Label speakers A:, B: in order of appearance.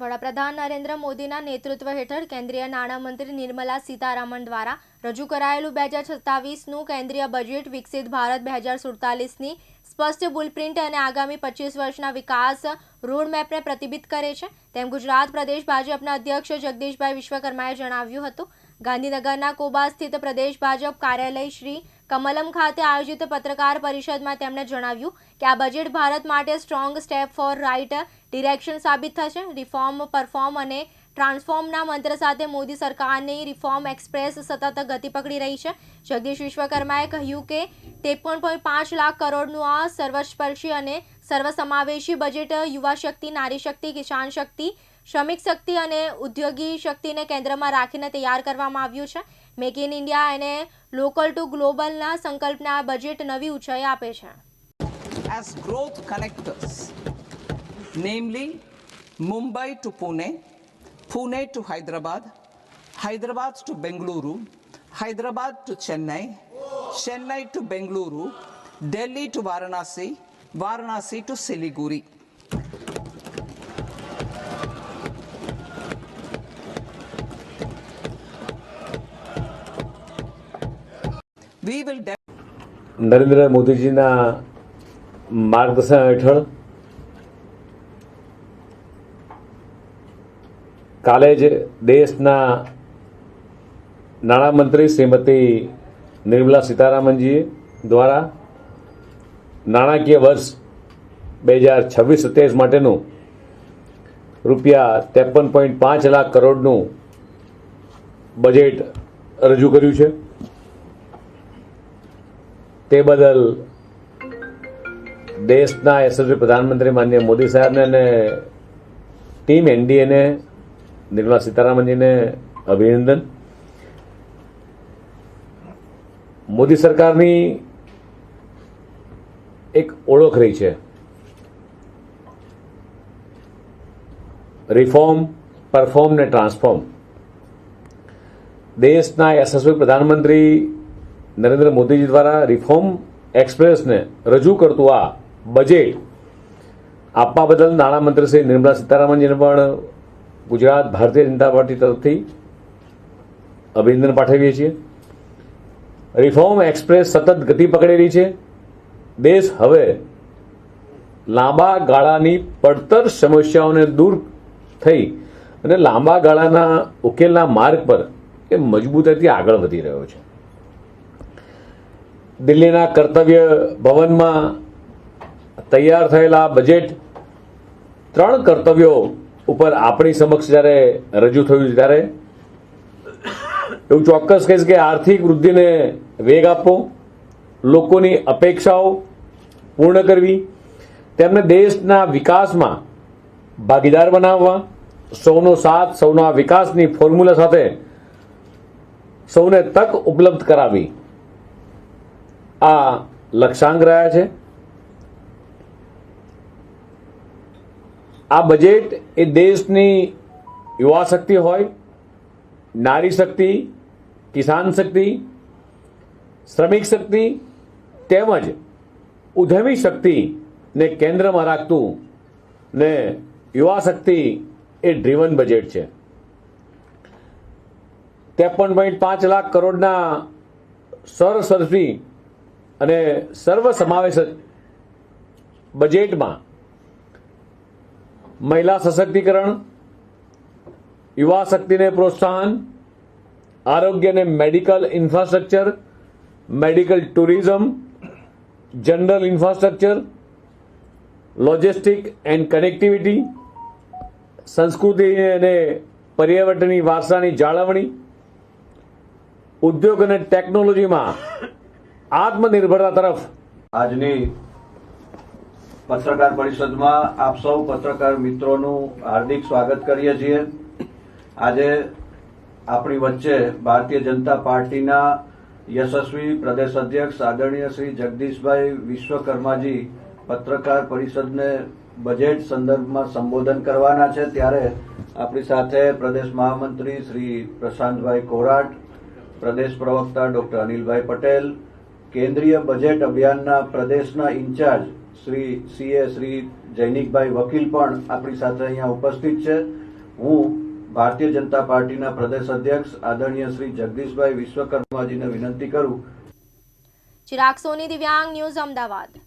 A: વડાપ્રધાન નરેન્દ્ર મોદીના નેતૃત્વ હેઠળ કેન્દ્રીય નાણામંત્રી નિર્મલા સીતારામન દ્વારા રજૂ કરાયેલું બે હજાર સત્તાવીસનું કેન્દ્રીય બજેટ વિકસિત ભારત બે હજાર સુડતાલીસની સ્પષ્ટ બુલપ્રિન્ટ અને આગામી પચીસ વર્ષના વિકાસ રોડમેપને પ્રતિબિંબિત કરે છે. તેમ ગુજરાત પ્રદેશ ભાજપના અધ્યક્ષ જગદીશભાઈ વિશ્વકર્માએ જણાવ્યું હતું. ગાંધીનગરના કોબા સ્થિત પ્રદેશ ભાજપ કાર્યાલય શ્રી કમલમ ખાતે આયોજિત પત્રકાર પરિષદમાં તેમણે જણાવ્યું કે આ બજેટ ભારત માટે strong step for right direction સાબિત થશે. રિફોર્મ પરફોર્મ અને ટ્રાન્સફોર્મના મંત્ર સાથે મોદી સરકારની રિફોર્મ એક્સપ્રેસ સતત ગતિ પકડી રહી છે. જગદીશ વિશ્વકર્માએ કહ્યું કે ત્રેપન પોઈન્ટ પાંચ લાખ કરોડનું આ સર્વસ્પર્શી અને સર્વસમાવેશી બજેટ યુવા શક્તિ, નારી શક્તિ, કિસાન શક્તિ, શ્રમિક શક્તિ અને ઉદ્યોગી શક્તિને કેન્દ્રમાં રાખીને તૈયાર કરવામાં આવ્યું છે. મેક ઇન ઇન્ડિયા અને લોકલ ટુ ગ્લોબલના સંકલ્પને બજેટ નવી ઊંચાઈ આપે છે
B: as growth connectors, namely Mumbai to Pune, Pune to Hyderabad, Hyderabad to Bengaluru, Hyderabad to Chennai, Chennai to Bengaluru, Delhi to Varanasi, Varanasi to Siliguri. We will
C: Narendra મોદીજીના માર્ગદર્શન હેઠળ કાલે જ દેશના નાણામંત્રી શ્રીમતી નિર્મલા સીતારામનજી દ્વારા નાણાકીય વર્ષ બે હજાર છવ્વીસ સત્યાવીસ માટેનું રૂપિયા ત્રેપન પોઈન્ટ પાંચ લાખ કરોડનું બજેટ રજૂ કર્યું છે. તે બદલ દેશના યશસ્વી પ્રધાનમંત્રી માનનીય મોદી સાહેબને અને ટીમ એનડીએને, નિર્મલા સીતારામનજીને અભિનંદન. મોદી સરકારની એક ઓળખ રહી છે. રિફોર્મ પરફોર્મ ને ટ્રાન્સફોર્મ દેશના યશસ્વી પ્રધાનમંત્રી નરેન્દ્ર મોદીજી દ્વારા રિફોર્મ એક્સપ્રેસને રજૂ કરતું આ બજેટ આપવા બદલ નાણામંત્રી શ્રી નિર્મલા સીતારામનજીને પણ ગુજરાત ભારતીય જનતા પાર્ટી તરફથી અભિનંદન પાઠવીએ છીએ. રિફોર્મ એક્સપ્રેસ સતત ગતિ પકડેલી છે. દેશ હવે લાંબા ગાળાની પડતર સમસ્યાઓને દૂર થઈ અને લાંબા ગાળાના ઉકેલના માર્ગ પર એ મજબૂતાઈથી આગળ વધી રહ્યો છે. દિલ્હીના કર્તવ્ય ભવનમાં તૈયાર થયેલા બજેટ ત્રણ કર્તવ્યો ઉપર આપણી સમક્ષ જ્યારે રજૂ થયું ત્યારે એવું ચોક્કસ કહીશ કે આર્થિક વૃદ્ધિને વેગ આપવો, લોકોની અપેક્ષાઓ પૂર્ણ કરવી, તેમને દેશના વિકાસમાં ભાગીદાર બનાવવા, સૌનો સાથ, સૌના વિકાસની ફોર્મ્યુલા સાથે સૌને તક ઉપલબ્ધ કરાવી. આ લક્ષ્યાંક રહ્યા છે. આ બજેટ એ દેશની યુવા શક્તિ હોય, નારી શક્તિ, કિસાન શક્તિ, શ્રમિક શક્તિ, તેમજ ઉધમી શક્તિને કેન્દ્રમાં રાખતું ને યુવા શક્તિ એ ડ્રીવન બજેટ છે. ત્રેપન પોઈન્ટ પાંચ લાખ કરોડના સરસરફી અને સર્વ સમાવેશ બજેટમાં મહિલા સશક્તિકરણ, યુવા શક્તિને પ્રોત્સાહન, આરોગ્ય અને medical infrastructure, medical tourism, general infrastructure, logistic and connectivity, સંસ્કૃતિ અને પર્યાવરણની વારસાની જાળવણી, ઉદ્યોગ અને ટેકનોલોજીમાં આત્મનિર્ભરતા તરફ.
D: આજની પત્રકાર પરિષદમાં આપ સૌ પત્રકાર મિત્રોનું હાર્દિક સ્વાગત કરીએ છીએ. આજે આપણી વચ્ચે ભારતીય જનતા પાર્ટીના યશસ્વી પ્રદેશ અધ્યક્ષ આદરણીય શ્રી જગદીશભાઈ વિશ્વકર્માજી પત્રકાર પરિષદને બજેટ સંદર્ભમાં સંબોધન કરવાના છે. ત્યારે આપણી સાથે પ્રદેશ મહામંત્રી શ્રી પ્રશાંતભાઈ કોરાટ, પ્રદેશ પ્રવક્તા ડોક્ટર અનિલભાઈ પટેલ કેન્દ્રીય બજેટ અભિયાનના પ્રદેશના ઇન્ચાર્જ શ્રી સીએ શ્રી જૈનિકભાઈ વકીલ પણ આપણી સાથે અહીંયા ઉપસ્થિત છે. હું ભારતીય જનતા પાર્ટીના પ્રદેશ અધ્યક્ષ આદરણીય શ્રી જગદીશભાઈ વિશ્વકર્માજીને વિનંતી કરું.
A: ચિરાગ સોની, દિવ્યાંગ ન્યૂઝ અમદાવાદ.